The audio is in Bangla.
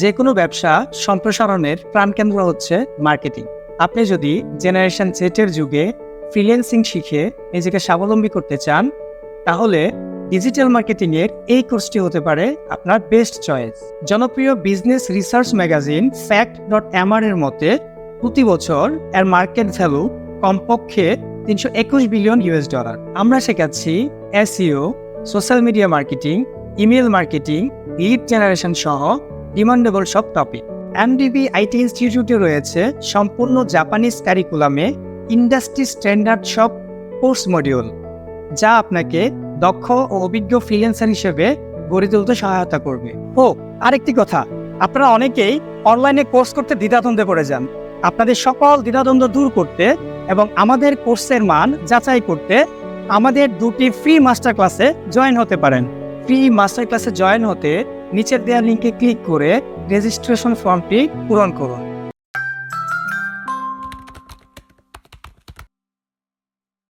যে কোনো ব্যবসা সম্প্রসারণের প্রাণকেন্দ্র হচ্ছে মার্কেটিং। আপনি যদি জেনারেশন জেটের যুগে ফ্রিল্যান্সিং শিখে নিজেকে স্বাবলম্বী করতে চান, তাহলে ডিজিটাল মার্কেটিং এর এই কোর্সটি হতে পারে আপনার বেস্ট চয়েস। জনপ্রিয় business research magazine fact dot MR এর মতে, প্রতি বছর এর মার্কেট ভ্যালু কমপক্ষে তিনশো একুশ বিলিয়ন ইউএস ডলার। আমরা শেখাচ্ছি SEO, social media marketing, email marketing, lead generation সহ ডিমান্ডেবল সব টপিক এমডিবি আইটি ইনস্টিটিউটে রয়েছে সম্পূর্ণ জাপানিজ ক্যারিকুলামে ইন্ডাস্ট্রি স্ট্যান্ডার্ড সব কোর্স মডিউল যা আপনাকে দক্ষ ও অভিজ্ঞ ফ্রিল্যান্সার হিসেবে গড়ে তুলতে সহায়তা করবে। ও, আরেকটি কথা, আপনারা অনেকেই অনলাইনে কোর্স করতে দ্বিধাদ্বন্দ্বে পড়ে যান। আপনাদের সকল দ্বিধাদ্বন্দ্ব দূর করতে এবং আমাদের কোর্সের মান যাচাই করতে আমাদের দুটি ফ্রি মাস্টার ক্লাসে জয়েন হতে পারেন। ফ্রি মাস্টার ক্লাসে জয়েন হতে নিচের দেওয়া লিঙ্কে ক্লিক করে রেজিস্ট্রেশন ফর্মটি পূরণ করুন।